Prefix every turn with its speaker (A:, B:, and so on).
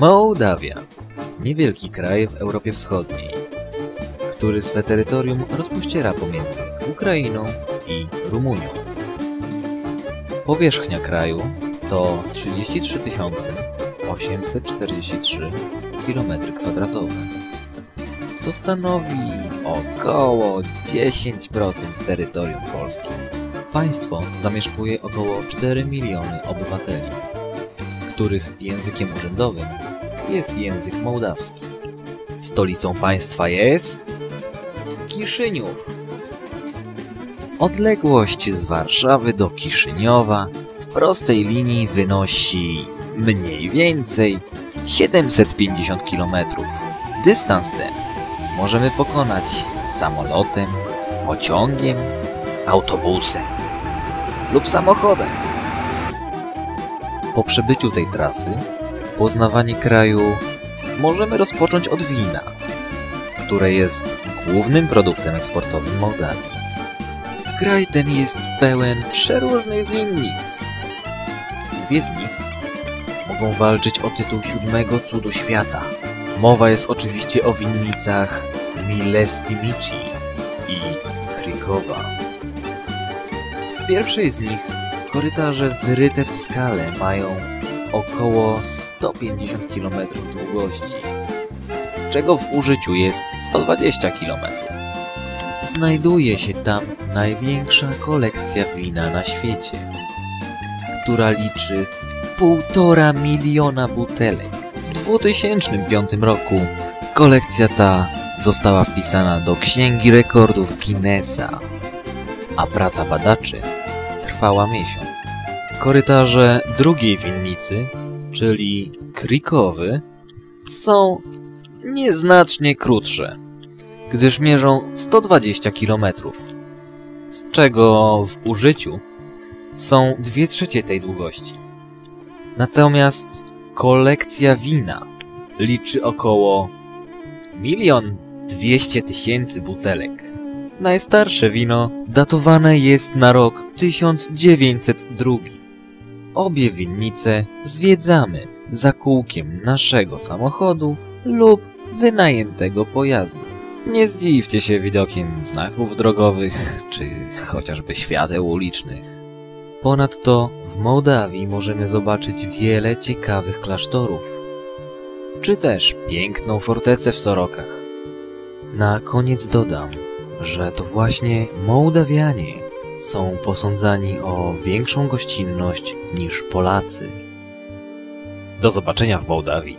A: Mołdawia. Niewielki kraj w Europie Wschodniej, który swe terytorium rozpościera pomiędzy Ukrainą i Rumunią. Powierzchnia kraju to 33 843 km2, co stanowi około 10% terytorium Polski. Państwo zamieszkuje około 4 miliony obywateli, których językiem urzędowym jest język mołdawski. Stolicą państwa jest Kiszyniów. Odległość z Warszawy do Kiszyniowa w prostej linii wynosi mniej więcej 750 km. Dystans ten możemy pokonać samolotem, pociągiem, autobusem lub samochodem. Po przebyciu tej trasy, poznawanie kraju możemy rozpocząć od wina, które jest głównym produktem eksportowym Mołdawii. Kraj ten jest pełen przeróżnych winnic. Dwie z nich mogą walczyć o tytuł siódmego cudu świata. Mowa jest oczywiście o winnicach Milestimici i Krykowa. W pierwszej z nich korytarze wyryte w skale mają około 150 km długości, z czego w użyciu jest 120 km. Znajduje się tam największa kolekcja wina na świecie, która liczy 1,5 miliona butelek. W 2005 roku kolekcja ta została wpisana do Księgi Rekordów Guinnessa, a praca badaczy trwała miesiąc. Korytarze drugiej winnicy, czyli Krikowy, są nieznacznie krótsze, gdyż mierzą 120 km, z czego w użyciu są 2 trzecie tej długości. Natomiast kolekcja wina liczy około 1 200 tysięcy butelek. Najstarsze wino datowane jest na rok 1902. Obie winnice zwiedzamy za kółkiem naszego samochodu lub wynajętego pojazdu. Nie zdziwcie się widokiem znaków drogowych czy chociażby świateł ulicznych. Ponadto w Mołdawii możemy zobaczyć wiele ciekawych klasztorów, czy też piękną fortecę w Sorokach. Na koniec dodam, że to właśnie Mołdawianie są posądzani o większą gościnność niż Polacy. Do zobaczenia w Mołdawii.